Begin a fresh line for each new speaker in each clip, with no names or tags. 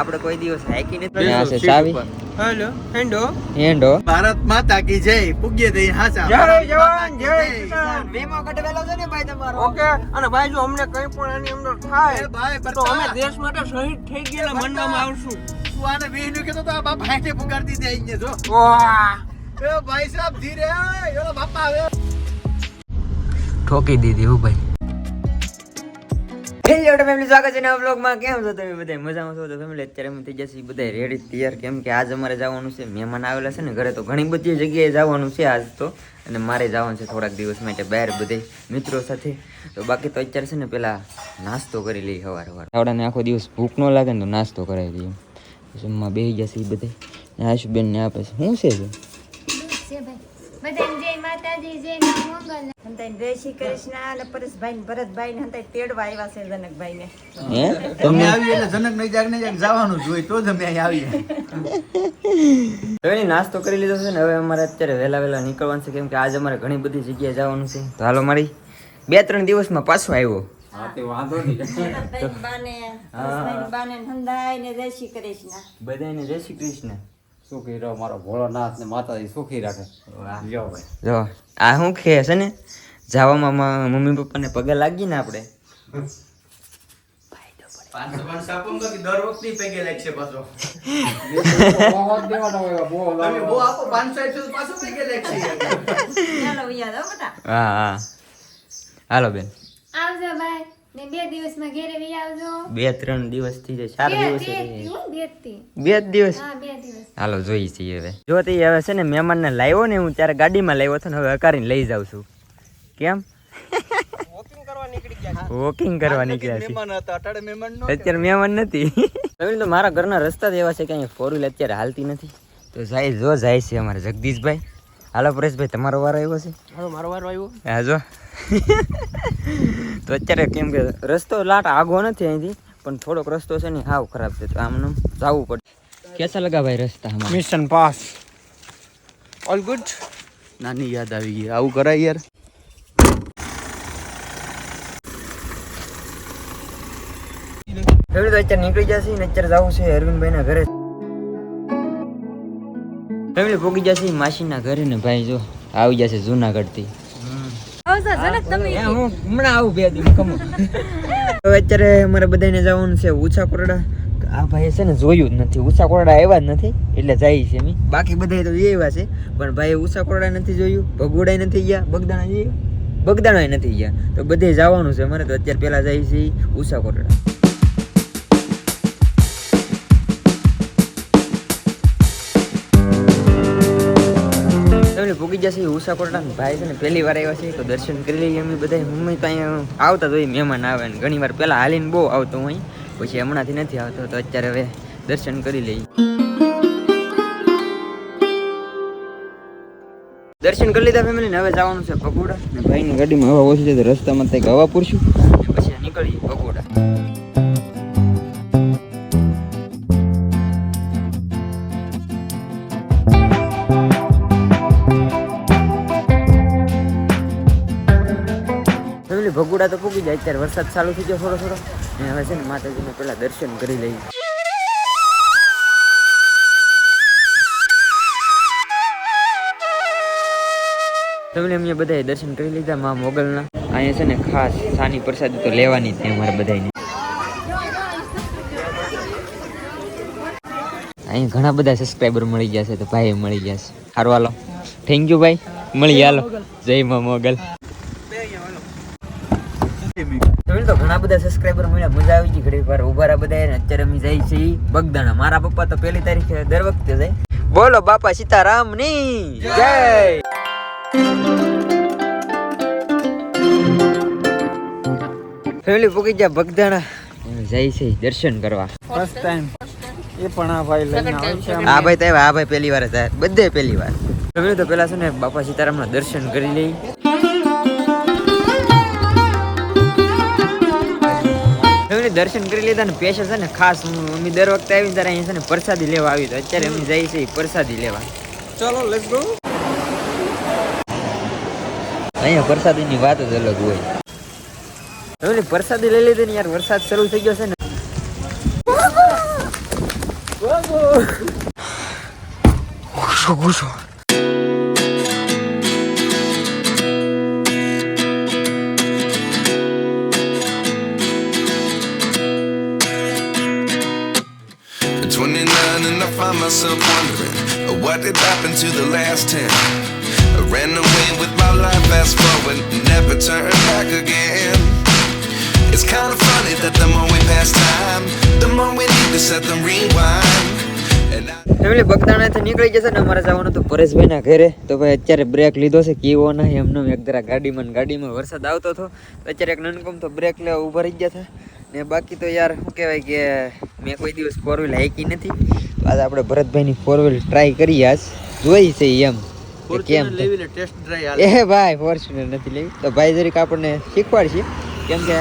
આપણે કોઈ દિવસ હાઈકી નથી આ છે ચાવી.
હેલો હેન્ડો
હેન્ડો
ભારત માતા કી જય પૂગ્ય દઈ હાચા.
જય જવાન, જય કિસાન.
મેમો કટવેલો છે ને ભાઈ તમારો?
ઓકે અને ભાઈ જો અમને કંઈ પણ આની અંદર થાય
ભાઈ
તો અમે દેશ માટે શહીદ થઈ ગયેલા માનવામાં આવશું.
તું આને વીહનું કહેતો તો આ બાપ હાઈટે પુકારતી દે અહીંયા જો.
વાહ.
એ ભાઈ સાહેબ ધીરે એલો બાપા આવે
ઠોકી દીધી હું ભાઈ. હેલો ફેમિલી સ્વાગત છે નવા બ્લોગમાં કેમ તમે અત્યારે અમે થઈ બધા રેડી તૈયાર. કેમ કે આજ અમારે જવાનું છે. મહેમાન આવેલા છે ને ઘરે, તો ઘણી બધી જગ્યાએ જવાનું છે આજ તો. અને મારે જવાનું છે થોડાક દિવસ માટે બહાર બધે મિત્રો સાથે. તો બાકી તો અત્યારે છે ને પેલા નાસ્તો કરી લઈએ સવાર સવાર આવડાને આખો દિવસ ભૂખ ન લાગે ને તો નાસ્તો કરાવી દઈએ જમવા બેસી જશે એ બધે આશુબેન ને આપે છે શું છે
માતાજી જય મંગલ
હંતાઈ જય શ્રી કૃષ્ણ અને પરેશભાઈ ને ભરતભાઈ ને હંતાઈ તેડવા આવ્યા છે જનકભાઈ ને
હે?
તમે આવી એટલે જનક નહીં જાગ નહીં જાગ જવાનું જ તો જ અમે અહીં આવીએ.
તો નાસ્તો કરી લીધો છે ને હવે અમારે અત્યારે વહેલા વહેલા નીકળવાનું છે કેમ કે આજ અમારે ઘણી બધી જગ્યાએ જવાનું છે. તો હાલો મારી બે ત્રણ દિવસમાં પાછો આવ્યો
ભરતભાઈ બાને પરેશભાઈ બાને ને હંતાઈ ને જય શ્રી કૃષ્ણ.
બધાને જય શ્રી કૃષ્ણ.
સુખી રહો મારો ભોળાનાથ ને માતાજી સુખી રાખે? જો ભાઈ.
જો આ શું ખે છે ને? જવામાં મમ્મી પપ્પાને પગે લાગી ને આપણે? હાલો બેન.
આવજો ભાઈ ને બે દિવસમાં ઘેરે વી આવજો.
બે ત્રણ દિવસ થઈ જાય ચાર દિવસ
બેથી હો, બેથી.
બે જ દિવસ?
હા બે દિવસ.
હાલો જોઈએ છીએ હવે. જો તે હવે છે ને મહેમાનને લાવ્યો ને હું ત્યારે ગાડીમાં લાવ્યો હતો ને હવે અકારીને લઈ જાઉં છું. કેમ?
વોકિંગ કરવા નીકળી ગયા
વોકિંગ કરવા નીકળ્યા છે.
મહેમાન હતા અટાડે મહેમાન નો
અત્યારે મહેમાન નથી. તો મારા ઘરના રસ્તા જ એવા છે કે અહીંયા ફોર વ્હીલ અત્યારે હાલતી નથી. તો જાય જો જાય છે અમારે જગદીશભાઈ. હાલો પરેશભાઈ તમારો વારો આવ્યો છે?
હવે મારો વારો આવ્યો.
હા જો તો અત્યારે કેમ કે રસ્તો લાટ આગો નથી અહીંથી પણ થોડોક રસ્તો છે ને હાવ ખરાબ છે તો આમને જવું પડે. કેસા લગા ભાઈ રસ્તા
મિશન પાસ ઓલ ગુડ
નાની યાદ આવી ગઈ આવું કરાય યાર.
અત્યારે નીકળી જશે ને અત્યારે જવું છે અરવિંદભાઈ ના ઘરે. ફેમિલી પોગી જશે માસીના ઘરે ને ભાઈ જો આવી જશે જૂનાગઢથી અત્યારે અમારે બધાને જવાનું છે ઊંચા કોરડા આ ભાઈ છે ને જોયું જ નથી ઊંચા કોરડા આવ્યા જ નથી એટલે જાય છે એમ. બાકી બધા તો એવા છે પણ ભાઈ ઊંચા કોરડા નથી જોયું ભગોડાય નથી ગયા બગદાણા જઈએ બગદાણા નથી ગયા. તો બધે જવાનું છે અમારે તો અત્યારે પેલા જાય છે ઉષા કોરડા તમને જશે ઉષા ભાઈ છે ને, પહેલી વાર આવ્યા છે તો દર્શન કરી લઈએ અમે બધા મમ્મી તો અહીંયા આવતા તો હોય, મહેમાન આવે ને. ઘણી વાર પહેલાં હાલીને બહુ આવતો હું પછી હમણાંથી નથી આવતો, તો અત્યારે હવે દર્શન કરી લઈએ. દર્શન કરી લીધા ફેમિલી ને, હવે જવાનું છે પકોડા. ને ભાઈની ગાડીમાં હવા ઓછી છે રસ્તામાં કંઈક હવા પૂરશું. પછી નીકળીએ પકોડા. ફેમિલી ભગુડા તો પૂગી જાય, અત્યારે વરસાદ ચાલુ થઈ ગયો થોડો થોડો. ને હવે છે ને માતાજીને પેલા દર્શન કરી લઈએ. ફેમિલી અમે બધાએ દર્શન કરી લીધા મા મોગલના. અહીંયા છે ને ખાસ સાની પ્રસાદી તો લેવાની જ છે અમારે બધાની અહીંયા ઘણા બધા સબસ્ક્રાઈબર મળી ગયા છે, તો ભાઈ મળી ગયા છે. હારવાલો થેન્ક યુ ભાઈ. મળી, હાલો. જય મા મોગલ. તો ઘણા બધા સબસ્ક્રાઈબર મળ્યા મજા આવી ગઈ ઘડી વાર. ઊભા રહ્યા બધા અત્યારે અમે બગદાણા. મારા પપ્પા તો પહેલી તારીખે દર વખતે જાય. બોલો બાપા સીતારામની. જય! ફેમિલી પૂકી ગયા બગદાણા. જાય છે દર્શન કરવા.
ફર્સ્ટ ટાઈમ એ પણ આ ભાઈ લઈને આવે છે
આ ભાઈ તો આ ભાઈ પહેલી વાર હતા. બધે પહેલી વાર. ફેમિલી તો પેલા છે ને બાપા સીતારામના દર્શન કરી લઈ. દર્શન કરી લીધા ને પેશા છે ને ખાસ અમે દર વખતે આવી ત્યારે અહીંયા છે ને પ્રસાદી લેવા આવી તો અત્યારે અમે જઈએ છીએ પ્રસાદી લેવા.
ચલો લેટ્સ ગો
અહીંયા પ્રસાદીની વાત જ અલગ હોય. હવે પ્રસાદી લઈ લીધી ને યાર વરસાદ શરૂ થઈ ગયો છે ને.
At what did to the last ten? I ran away with my life, fast forward, never turn back again. It's kind of funny that the more we pass time, the more we need to set them rewind.
Family બગદાણાથી નીકળી જશે ને અમારે જવાનું તો પરેશભાઈના ઘરે તો ભાઈ અત્યારે બ્રેક લીધો છે કેવો ના એમનો એક જરા ગાડીમાં ગાડીમાં વરસાદ આવતો હતો અત્યારે એક નનકમ તો બ્રેક લેવા ઊભા રહી ગયા હતા ને બાકી તો યાર શું કહેવાય કે મેં કોઈ દિવસ ફોર વ્હીલ હાઈકી નથી. આજે આપણે ભરતભાઈની ફોર વ્હીલ ટ્રાય કરી આજ. જોઈ છે એમ. કેમ એ ભાઈ ફોર્ચ્યુનર નથી લેવી. તો ભાઈ જરીક આપણને શીખવાડશે. કેમ કે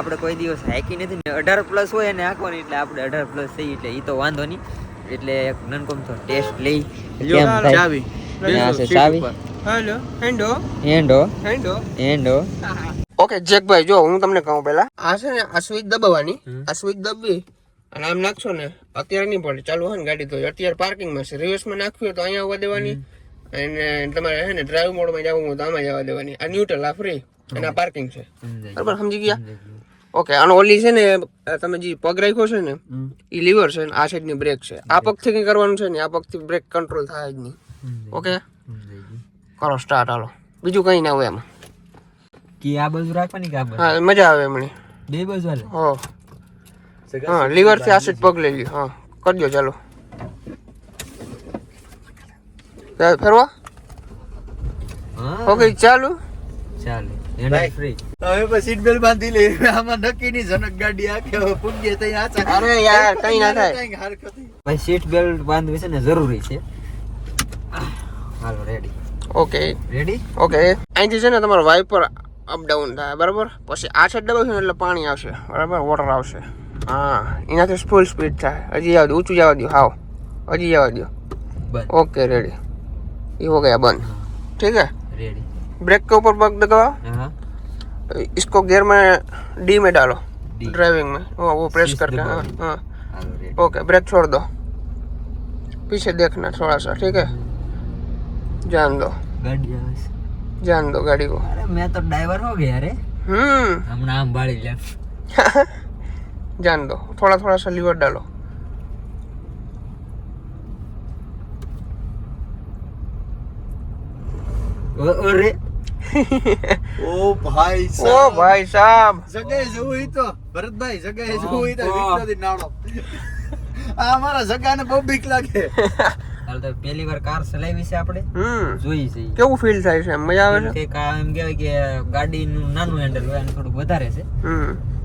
આપણે કોઈ દિવસ હાઈકી નથી ને અઢાર પ્લસ હોય ને હાંકવાની એટલે આપણે અઢાર પ્લસ થઈ એટલે એ તો વાંધો નહીં. એટલે એક નનકોમ તો ટેસ્ટ લઈ. કેમ
ચાવી.
ચાવી
હેલો હેન્ડો
હેન્ડો
હેન્ડો
હેન્ડો
ઓકે જેકભાઈ જો હું તમને કહું પહેલા. આ છે ને આ સ્વિચ દબાવવાની. આ સ્વિચ દબવી અને આમ નાખશો ને અત્યારે નહીં પડે ચાલુ હોય ને ગાડી તો અત્યારે પાર્કિંગમાં છે. રિવર્સમાં નાખવી તો અહીંયા આવવા દેવાની. અને તમારે હે ને ડ્રાઈવ મોડમાં જવું હોય તો આમાં જવા દેવાની. આ ન્યુટ્રલ આ ફ્રી અને આ પાર્કિંગ છે. બરાબર સમજી ગયા? ઓકે અને ઓલી છે ને તમે જે પગ રાખ્યો છે ને એ લીવર છે ને આ સાઈડની બ્રેક છે. આ પગથી કંઈ કરવાનું છે ને આ પગથી બ્રેક કંટ્રોલ થાય જ નહીં. ઓકે? કરો સ્ટાર્ટ હાલો. બીજું કંઈ ના હોય એમાં.
કે આ બાજુ રાખવાની કે આ બાજુ?
હા મજા આવે એમની.
બે બાજુ હાલે?
હા. હા લીવરથી આ સાઈડ પગ લઈ લ્યો. હા કરજો ચાલો. ફરવા ફેરવા?
હા.
ઓકે ચાલુ.
ચાલે ફ્રી
હવે પછી સીટ બેલ્ટ બાંધી લે. આમાં નક્કી ની જનક ગાડી આખે હવે પૂંજે તઈ આચા
અરે યાર, કંઈ ના થાય.
ભાઈ સીટ બેલ્ટ બાંધવી છે ને જરૂરી છે. હાલો રેડી
ઓકે.
Ready
okay. અહીંથી છે ને તમારો વાઇપર અપ ડાઉન થાય બરાબર પછી આ સાઈડ દબાવશો ને એટલે પાણી આવશે બરાબર વોટર આવશે હા એનાથી ફૂલ સ્પીડ થાય હજી જવા દો ઊંચું જવા દો હાવ હજી જવા દો
બંધ
ओके रेडी ये हो गया बंद ठीक है
રેડી
ब्रेक के ऊपर पग दबाओ
હા
इसको गियर में डी में डालो
D.
ड्राइविंग में वो वो प्रेस
Shift
करके हाँ
दबाओ।
हाँ
હાલો રેડી
ओके ब्रेक छोड़ दो पीछे देखना थोड़ा सा ठीक है जान दो
ગાડી આવે છે
जान दो गाड़ी को
અરે મેં તો ડ્રાઈવર હો ગયા રે
हम्म
હમણાં આમ બાળી લે
जान दो थोड़ा थोड़ा सा लीवर डालो
અરે
ઓ ભાઈ
ओ
સાહેબ
भाई साहब
જગાએ જવું હોય તો ભરતભાઈ જગાએ જવું હોય તો
હા.
વિક્રમથી નાળો આ અમારા જગાને બહુ બીક લાગે
તો પહેલી વાર કાર ચલાવી છે આપણે. જોઈ છે.
કેવું ફીલ થાય છે? મજા આવે છે?
કે એમ કહેવાય કે ગાડીનું નાનું હેન્ડલ હોય અને થોડુંક વધારે છે.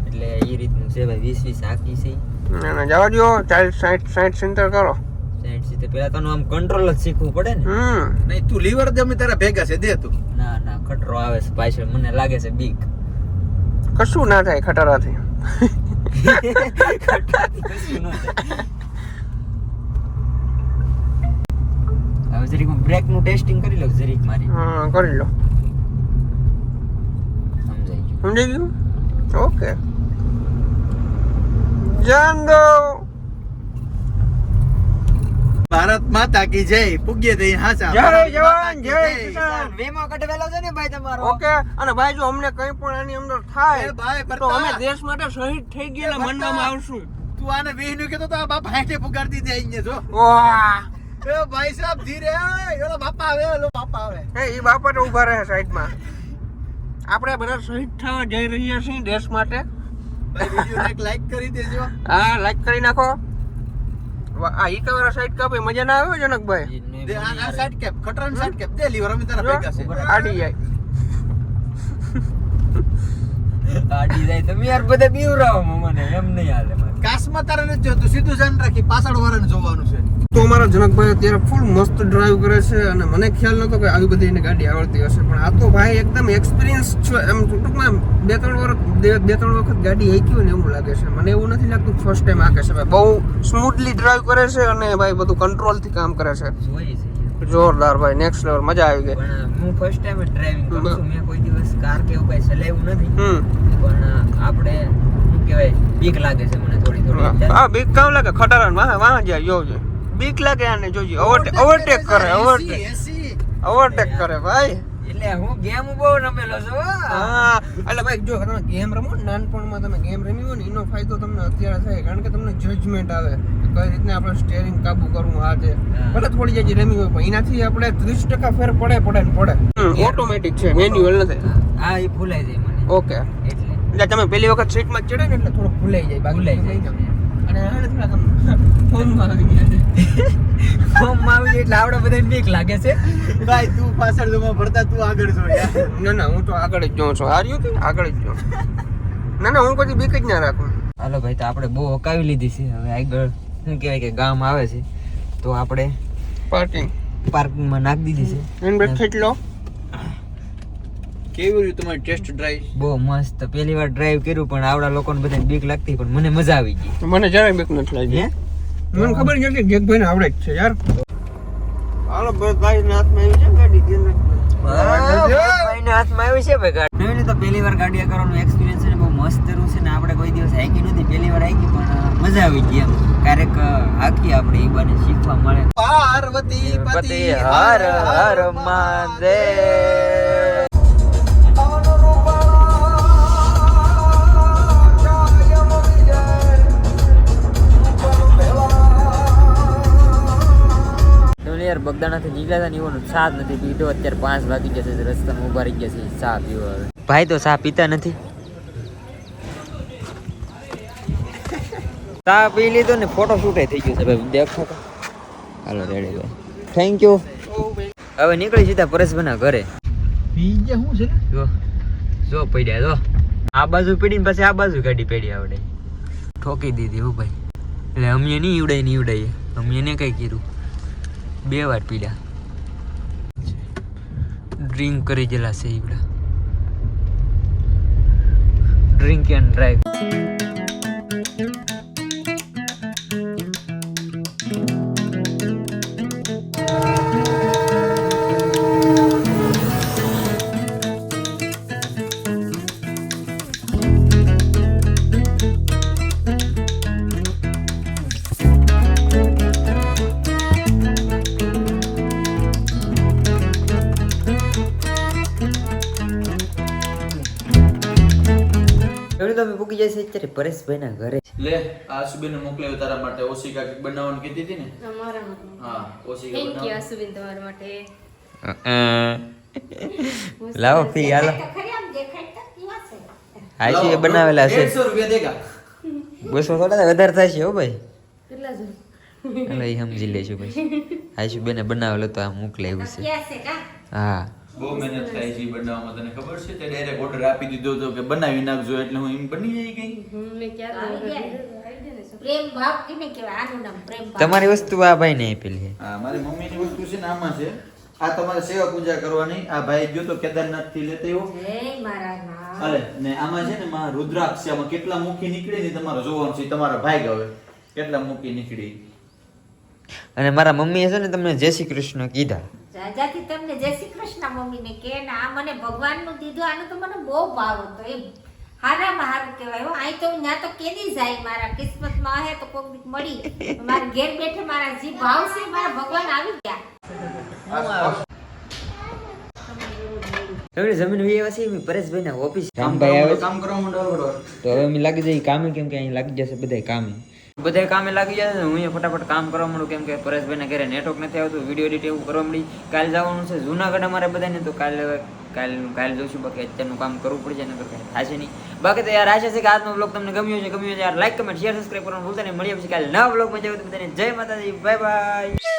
એટલે એ રીતનું છે ભાઈ વીસ વીસ આખી છે.
ના ના જવા દો ચાલીસ સાઠ સાઠ સેન્ટર કરો.
સાઠ સીતે પેલા તને આમ કંટ્રોલ જ શીખવું પડે ને.
નહીં તું લીવર જમી તારા ભેગા છે દે તું.
ના ના ખટરો આવે છે પાછળ. મને લાગે છે બીક.
કશું ના થાય ખટારાથી.
ખટારાથી કશું ન થાય. જરીક બ્રેકનું ટેસ્ટિંગ કરી જરીક મારી.
હા કરી લો.
સમજાઈ ગયું.
ઓકે જાન દો
ભારત માતા કી જય. પૂગ્ય તઈ હાચા.
જય જવાન, જય કિસાન.
વીમો કટવેલો છે ને ભાઈ તમારો?
ઓકે અને ભાઈ જો અમને કંઈ પણ આની અંદર
એ
થાય
ભાઈ
તો અમે દેશ માટે શહીદ થઈ ગયેલા માનવામાં આવશું.
તું આને વેહનું કહેતો તો આ બાપ હાંઠે પુગાડી દે અહીંયા જો.
વાહ!
એ ભાઈ સાહેબ ધીરે ઓલો બાપા આવે ઓલો બાપા આવે.
એ ઈ બાપા તો ઊભા રહે સાઈડમાં. આપણે બધા શહીદ થવા જઈ રહ્યા છીએ દેશ માટે.
ભાઈ વિડિયો એક લાઈક કરી દેજો.
હા લાઈક કરી નાખો. વાહ, આ ઈ તમારા સાઈડ કાપી? મજા ના આવ્યો જનકભાઈ
આ સાઈડ કેપ ખટરાની સાઈડ કેપ. દે લીવર અમે તારા ભેગા છે
આડી જાય.
આડી જાય તમે યાર બધે બીવરાવો મને એમ નહીં હાલે
કાશમાં તારે નથી જોતું સીધું જાન રાખી પાછળ વાળાને જોવાનું છે.
તો અમારા જનકભાઈ અત્યારે ફૂલ મસ્ત ડ્રાઈવ કરે છે અને મને ખ્યાલ નતો કે આવી બધી એને ગાડી આવડતી હશે પણ આ તો ભાઈ એકદમ એક્સપિરિયન્સ છે એમ ટૂંકમાં બે ત્રણ વર્ષ બે ત્રણ વખત ગાડી હાંકી હોય ને એવું લાગે છે. મને એવું નથી લાગતું ફર્સ્ટ ટાઈમ હાકે છે ભાઈ બહુ સ્મૂથલી ડ્રાઈવ કરે છે અને ભાઈ બધું કંટ્રોલથી કામ કરે છે. જોરદાર ભાઈ નેક્સ્ટ લેવલ મજા આવી ગઈ.
હું ફર્સ્ટ ટાઈમ ડ્રાઇવિંગ કરું છું. મેં કોઈ દિવસ કાર કે એવું કઈ ચલાવ્યું નથી. પણ આપણે શું કહેવાય બીક લાગે છે મને થોડી થોડી.
હા બીક કામ લાગે. ખટારણ વાહ વાહ જાય જોજે બીક લાગે આને જોજી. ઓવરટેક ઓવરટેક કરે ઓવરટેક ઓવરટેક કરે ભાઈ.
એટલે હું ગેમ બહુ રમેલો છું હા.
એટલે ભાઈ જો તમે ગેમ રમો નાનપણમાં તમે ગેમ રમી હોય ને એનો ફાયદો તમને અત્યારે થાય કારણ કે તમને જજમેન્ટ આવે કઈ રીતના આપણે સ્ટેરિંગ કાબુ કરવું આ છે ભલે થોડી જાજી રમી હોય પણ એનાથી આપણે ત્રીસ ટકા ફેર પડે પડે ને પડે. ઓટોમેટિક છે મેન્યુઅલ નથી.
હા એ ભૂલાઈ જાય મને.
ઓકે
એટલે.
તમે પહેલી વખત સીટમાં ચડે ને? એટલે થોડું ભૂલાઈ જાય બાકી
ભૂલાઈ જાય.
અને આને થોડાક ફોર્મમાં આવી ગયા છે.
ફોર્મમાં આવી એટલે આપણે બધાને બીક લાગે છે.
ભાઈ તું પાછળ જમા ભરતા તું આગળ જો યાર.
ના ના હું તો આગળ જ જોઉં છું. હાર્યું કે આગળ જ જાઉં. ના ના હું કોઈ બીક જ ના રાખું.
હાલો ભાઈ તો આપણે બહુ હકાવી લીધી છે. હવે આગળ શું કહેવાય કે ગામ આવે છે તો આપણે
પાર્કિંગ
પાર્કિંગમાં નાખી દીધી છે.
લો
કેવી રહ્યું તમારી ટેસ્ટ ડ્રાઈવ
બહુ મસ્ત. પહેલી વાર ડ્રાઈવ કર્યું પણ આવડા લોકોને બધાને બીક લાગતી પણ મને મજા આવી ગઈ.
મને જરાય બીક નથી લાગી. મને ખબર જ નથી જેકભાઈ ને આવડે જ છે યાર. હાલો બસ ભાઈ ના હાથમાં આવી છે ગાડી? ધ્યાન
ભાઈના હાથમાં આવી છે ભાઈ ગાડી. જોઈ તો પહેલી વાર ગાડી કરવાનો એક્સપિરિયન્સ છે ને બહુ મસ્ત રહ્યું છે ને આપણે કોઈ દિવસ હાકી નથી પહેલી વાર હાકી પણ મજા આવી ગઈ એમ. ક્યારેક અ, હાકીએ આપણે એ બને શીખવા મળે.
પાર્વતી
પતિ હર હર મહાદેવ યાર નીકળ્યા હતા ને એવાનો ચા જ નથી પીધો અત્યારે પાંચ વાગી જશે રસ્તામાં ઊભા રહી ગયા છે ચા પીવો હવે. ભાઈ તો ચા પીતા નથી. ચા પી લીધો ને ફોટો શૂટે થઈ ગયો છે ભાઈ દેખો તો. હાલો રેડી ભાઈ થેન્ક યુ હવે નીકળી સીધા પરેશભાઈના ઘરે.
બીજે શું છે
જો જો પડ્યા જો. આ બાજુ પીડીને પછી આ બાજુ ગાડી પડી આવડે. ઠોકી દીધી હો ભાઈ. એટલે અમે નહીં ઈવડાય નહીં ઈવડાઈએ અમે એને કઈ કીધું બે વાર પીડા. ડ્રિંક કરી ગયેલા છે ઈવડા. ડ્રિંક એન્ડ ડ્રાઈવ છે અત્યારે પરેશભાઈના ઘરે.
લે આ સુબેન મોકલાવ્યો તારા માટે. ઓશિકા કંઈક બનાવવાનું કીધી હતી ને? હા ઓશિકા
થેન્ક યુ
બનાવવાનું.
આસુબેન તમારા માટે.
લાવો ફી હાલો
ખરી આમ દેખાય તો કેવા છે?
બનાવેલા છે.
100 રૂપિયા દેગા
બસો થોડા વધારે થશે હો ભાઈ.
કેટલા છે?
એટલે એ સમજી લેશું પછી હાશી બેને બનાવેલો તો આ મોકલાવ્યું છે
કા?
હા.
બહુ મહેનત થાય છે બનાવવામાં. તને ખબર છે? તે ડાયરેક્ટ ઓર્ડર આપી દીધો હતો કે બનાવી નાખજો એટલે હું એમ બની જાય ગઈ
મેં ક્યારે
પ્રેમ ભાવ કેને કહેવાય? આનું નામ પ્રેમ ભાવ.
તમારી વસ્તુ આ ભાઈને આપેલી છે.
હા મારી મમ્મીની વસ્તુ છે ને આમાં છે. આ તમારે સેવા પૂજા કરવાની. આ ભાઈ ગયો તો કેદારનાથથી લેતો આવ્યો.
મારા
અરે ને આમાં છે ને માં રુદ્રાક્ષ આમાં કેટલા મુખી નીકળે ને તમારે જોવાનું છે. તમારો તમારા ભાઈ ગવે. કેટલા મુખી નીકળી.
અને મારા મમ્મીએ છે ને તમને જય શ્રી કૃષ્ણ કીધા.
રાજાથી તમને જય શ્રી કૃષ્ણ મમ્મીને કે ને આ મને ભગવાનનું દીધું આનું તો મને બહુ ભાવ હતો એમ. હારામાં હારું કહેવાય હો. અહીં તો ત્યાં તો કેદી જાય મારા કિસ્મતમાં હે તો કોક દીક મળી મારા ઘેર બેઠે મારા જે ભાવ છે મારા ભગવાન આવી ગયા.
હવે જમીન વી આવ્યા છે અમે પરેશભાઈના ઓફિસ રામભાઈ આવે
કામ કરવા માંડો
તો હવે અમે લાગી જઈએ કામે કેમ કે અહીં લાગી જશે બધા કામે. બધા કામે લાગી જાય છે હું ફટાફટ કામ કરવા માંડું, કેમ કે પરેશભાઈના ઘરે નેટવર્ક નથી આવતું વીડિયો એડિટ એવું કરવા મળી કાલે જવાનું છે જુનાગઢ અમારે બધાને તો કાલે, કાલ, કાલે છું બાકી અત્યારનું કામ કરવું પડશે નગર કાંઈ થશે નહીં. બાકી તો યાર, આશા છે કે આજનો બ્લોગ તમને ગમ્યો છે ગમ્યો છે યાર લાઈક કમેન્ટ શેર સબસ્ક્રાઈબ કરવાનું ભૂલતા નહીં. મળીએ પછી કાલે નવા બ્લોગમાં જવું બધાને જય માતાજી બાય બાય